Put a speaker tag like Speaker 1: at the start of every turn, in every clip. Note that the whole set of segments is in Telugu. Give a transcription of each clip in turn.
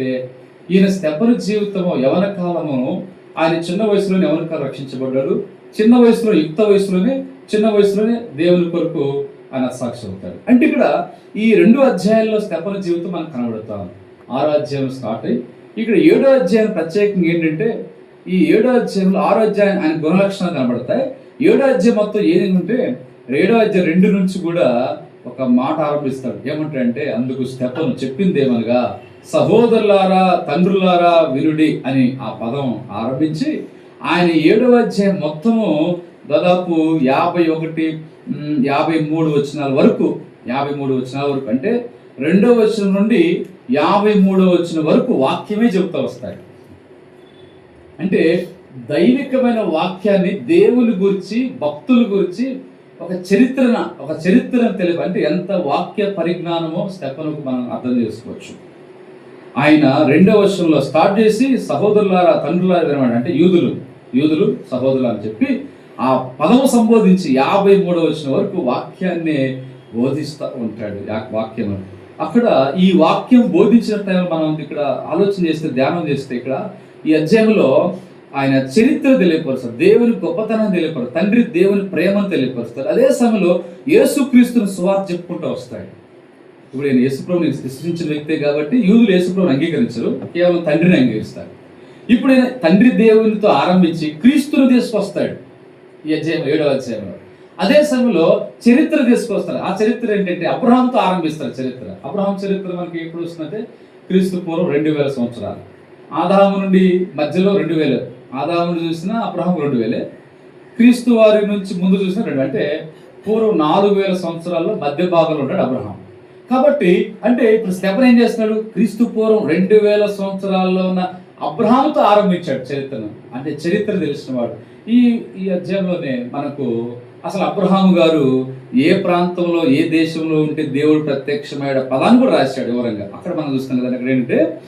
Speaker 1: ఏంటంటే ఈయన స్టెపను జీవితము యవన కాలమును ఆయన చిన్న వయసులోనే యవన కాలం రక్షించబడ్డాడు. చిన్న వయసులో యుక్త వయసులోనే చిన్న వయసులోనే దేవుని కొరకు ఆయన సాక్షి అవుతాడు. అంటే ఇక్కడ ఈ రెండు అధ్యాయాల్లో స్టెపన జీవితం మనకు కనబడతాం ఆరో అధ్యాయం స్టార్ట్ అయ్యి ఇక్కడ ఏడో అధ్యాయం ప్రత్యేకంగా ఏంటంటే ఈ ఏడో అధ్యాయంలో ఆరో అధ్యాయం ఆయన గుణలక్షణాలు కనబడతాయి. ఏడో అధ్యాయం మొత్తం ఏంటంటే ఏడో అధ్యాయం రెండు నుంచి కూడా ఒక మాట ఆరంభిస్తాడు ఏమంటాడంటే అందుకు స్టెపను చెప్పింది ఏమనగా సహోదరులారా తండ్రులారా వినుడి అని ఆ పదం ఆరంభించి ఆయన ఏడవ అధ్యాయం మొత్తము దాదాపు యాభై ఒకటి యాభై మూడు వచనాల వరకు యాభై మూడు వచనాల వరకు అంటే రెండవ వచనం నుండి యాభై మూడవ వచనం వరకు వాక్యమే చెబుతూ వస్తాయి. అంటే దైవికమైన వాక్యాన్ని దేవుని గురించి భక్తుల గురించి ఒక చరిత్రన ఒక చరిత్రను తెలిపి అంటే ఎంత వాక్య పరిజ్ఞానమో స్టెపనుకు మనం అర్థం చేసుకోవచ్చు. ఆయన రెండవ వర్షంలో స్టార్ట్ చేసి సహోదరులారా తండ్రులారా వినమాట అంటే యూదులు యూదులు సహోదరులు అని చెప్పి ఆ పదము సంబోధించి యాభై మూడవ వచ్చిన వరకు వాక్యాన్ని బోధిస్తూ ఉంటాడు వాక్యం అక్కడ ఈ వాక్యం బోధించిన టైంలో మనం ఇక్కడ ఆలోచన చేస్తే ధ్యానం చేస్తే ఇక్కడ ఈ అధ్యాయంలో ఆయన చరిత్ర తెలియపరుస్తారు దేవుని గొప్పతనం తెలియపరుస్తారు తండ్రి దేవుని ప్రేమను తెలియపరుస్తారు. అదే సమయంలో యేసుక్రీస్తుని సువార్త చెప్పుకుంటూ వస్తాయి ఇప్పుడు నేను యేసుప్రభుని సృష్టించిన వ్యక్తే కాబట్టి యూదులు యేసుప్రభుని అంగీకరించరు కేవలం తండ్రిని అంగీకరిస్తారు. ఇప్పుడు ఆయన తండ్రి దేవునితో ఆరంభించి క్రీస్తుని తీసుకొస్తాడు. ఈ అధ్యాయం ఏడవ అధ్యాయంలో. అదే సమయంలో చరిత్ర తీసుకొస్తారు. ఆ చరిత్ర ఏంటంటే అబ్రహాంతో ఆరంభిస్తారు చరిత్ర. అబ్రహాం చరిత్ర మనకి ఎప్పుడు వస్తుందంటే క్రీస్తు పూర్వం రెండు వేల సంవత్సరాలు. ఆదాము నుండి మధ్యలో రెండు వేలు. ఆదామును చూసినా అబ్రహం రెండు వేలే. క్రీస్తు వారి నుంచి ముందు చూసిన రెండు. అంటే పూర్వం నాలుగు వేల సంవత్సరాల్లో మధ్య భాగంలో ఉంటాడు అబ్రహం కాబట్టి అంటే ఇప్పుడు స్టెఫన్ ఏం చేస్తున్నాడు? క్రీస్తు పూర్వం రెండు వేల సంవత్సరాల్లో ఉన్న అబ్రహాంతో ఆరంభించాడు చరిత్రను. అంటే చరిత్ర తెలిసిన వాడు. ఈ ఈ అధ్యాయంలోనే మనకు అసలు అబ్రహాం గారు ఏ ప్రాంతంలో ఏ దేశంలో ఉంటే దేవుడు ప్రత్యక్షమైన పదాన్ని కూడా రాశాడు వివరంగా. అక్కడ మనం చూస్తాం కదా అక్కడ ఏంటంటే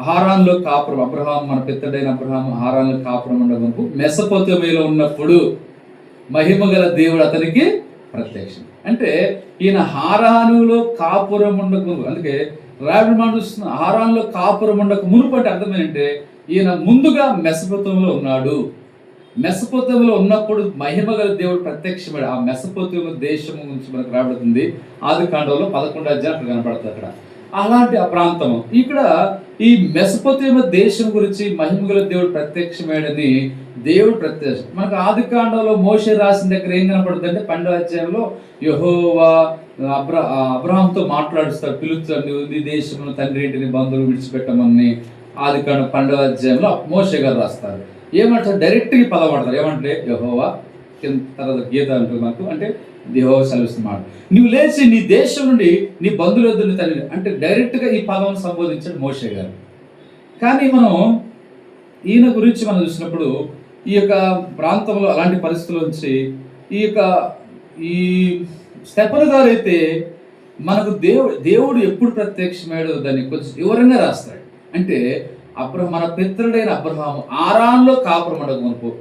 Speaker 1: హారాన్లో కాపురం. అబ్రహాం మన పెద్దడైన అబ్రహాం హారాన్లో కాపురం ఉండవరకు మెసపోతమేలో ఉన్నప్పుడు మహిమ గల దేవుడు అతనికి ప్రత్యక్షం. అంటే ఈయన హారానులో కాపురం ఉండకు అందుకే రాబడి మాట హారాన్లో కాపురం ఉండక మునుపు అంటే అర్థం ఏంటంటే ఈయన ముందుగా మెసపోతంలో ఉన్నాడు. మెసపోతంలో ఉన్నప్పుడు మహిమ గల దేవుడు ప్రత్యక్షమాడు ఆ మెసపోతమ దేశం గురించి మనకు రాబడుతుంది. ఆది కాండంలో పదకొండు అధ్యాయం కనపడుతుంది అక్కడ. అలాంటి ఆ ప్రాంతము. ఇక్కడ ఈ మెసపోతేమ దేశం గురించి మహిమగల దేవుడు ప్రత్యక్షమేడని దేవుడు ప్రత్యక్షం మనకు ఆది కాండంలో మోషే రాసిన దగ్గర ఏం కనపడుతుంది అంటే పన్నెండవ అధ్యాయంలో యహోవా అబ్రా అబ్రహాంతో మాట్లాడుస్తారు పిలుస్తాడు "నీవు నీ దేశంలో తండ్రి ఇంటిని బంధువులు విడిచిపెట్టమని. ఆది కాండ పన్నెండవ అధ్యాయంలో గారు రాస్తారు. ఏమంటారు? డైరెక్ట్గా పదం వాడతారు. ఏమంటే యహోవా తర్వాత గీత అంటుంది మాకు. అంటే దేహో సెలవిస్తున్నాడు. నువ్వు లేచి నీ దేశం నుండి నీ బంధువుల వద్దని తల్లి అంటే డైరెక్ట్గా ఈ పదం సంబోధించాడు మోషే గారు. కానీ మనం ఈయన గురించి మనం చూసినప్పుడు ఈ యొక్క ప్రాంతంలో అలాంటి పరిస్థితుల నుంచి ఈ యొక్క ఈ స్టెపన్ గారు అయితే మనకు దేవుడు దేవుడు ఎప్పుడు ప్రత్యక్షమయ్యాడో దాన్ని కొంచెం వివరంగా రాస్తాడు. అంటే అబ్రహం మన పిత్రుడైన అబ్రహాము ఆరాన్లో కాపురం అడగ మనకు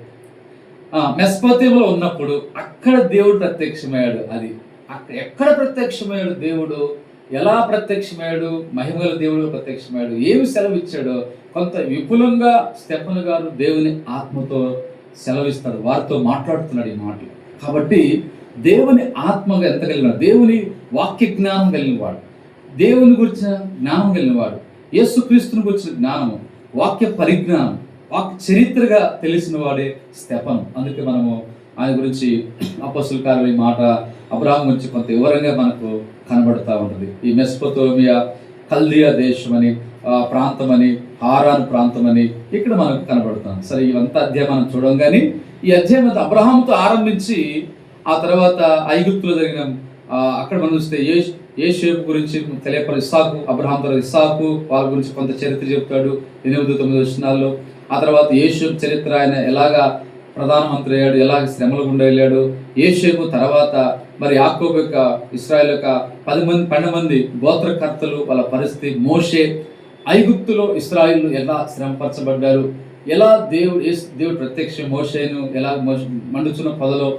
Speaker 1: మెస్పత్యంలో ఉన్నప్పుడు అక్కడ దేవుడు ప్రత్యక్షమయ్యాడు. అది అక్కడ ఎక్కడ ప్రత్యక్షమయ్యాడు దేవుడు? ఎలా ప్రత్యక్షమయ్యాడు? మహిమల దేవుడు ప్రత్యక్షమయ్యాడు. ఏమి సెలవు ఇచ్చాడో కొంత విపులంగా స్టెఫన్ గారు దేవుని ఆత్మతో సెలవిస్తాడు వారితో మాట్లాడుతున్నాడు ఈ మాటలు. కాబట్టి దేవుని ఆత్మగా ఎంత కలిగిన దేవుని వాక్య జ్ఞానం కలిగిన వాడు. దేవుని గురించిన జ్ఞానం కలిగిన వాడు. యేసుక్రీస్తుని గురించిన జ్ఞానము. వాక్య పరిజ్ఞానం. వాక్య చరిత్రగా తెలిసిన వాడే స్టెఫన్. అందుకే మనము ఆయన గురించి అపస్సుల కార్య ఈ మాట అబ్రాహం గురించి కొంత వివరంగా మనకు కనబడుతూ ఉంటుంది. ఈ మెస్పతోమియా కల్దియా దేశం అని ప్రాంతం అని హారాన్ ప్రాంతం అని ఇక్కడ మనకు కనబడుతాం సరే ఇవంతా అధ్యాయం మనం చూడంగానే ఈ అధ్యాయం అంతా అబ్రహాంతో ఆరంభించి ఆ తర్వాత ఐగుప్తులో జరిగిన అక్కడ మనం చూస్తే ఏ షేప్ గురించి తెలియపరు ఇస్సాకు అబ్రహాం తర్వాత ఇస్సాకు వాళ్ళ గురించి కొంత చరిత్ర చెప్తాడు ఎనిమిది తొమ్మిది వచ్చినాల్లో ఆ తర్వాత ఏషేపు చరిత్ర ఆయన ఎలాగా ప్రధానమంత్రి అయ్యాడు ఎలాగ శ్రమల గుండా వెళ్ళాడు ఏ షేపు తర్వాత మరి యాకోబ్ యొక్క ఇస్రాయల్ యొక్క పది మంది పన్నెండు మంది గోత్రకర్తలు వాళ్ళ పరిస్థితి. మోషే ఐగుప్తులో ఇస్రాయిల్ ఎలా శ్రమపరచబడ్డారు? ఎలా దేవుడు ఏ దేవుడు ప్రత్యక్ష మోషేను ఎలా మండుచున్న పొదలో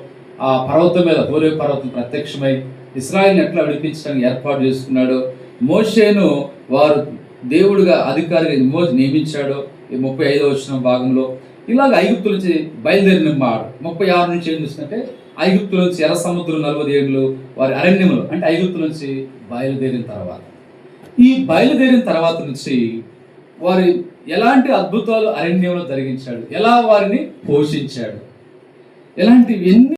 Speaker 1: ఆ పర్వతం మీద హోరే పర్వతం ప్రత్యక్షమై ఇస్రాయిల్ని ఎట్లా విడిపించడానికి ఏర్పాటు చేసుకున్నాడు మోషేను వారు దేవుడిగా అధికారిగా నిమో- నియమించాడో ఈ ముప్పై ఐదో వచ్చిన భాగంలో. ఇలాగ ఐగుప్తు నుంచి బయలుదేరిన మాడు ముప్పై ఆరు నుంచి ఏం చూస్తుంటే ఐగుప్తు నుంచి ఎర్ర సముద్రం నలభై ఏళ్ళు వారి అరణ్యములు అంటే ఐగుప్తు నుంచి బయలుదేరిన తర్వాత. ఈ బయలుదేరిన తర్వాత నుంచి వారి ఎలాంటి అద్భుతాలు అరణ్యంలో జరిగించాడు? ఎలా వారిని పోషించాడు? ఎలాంటివి ఎన్ని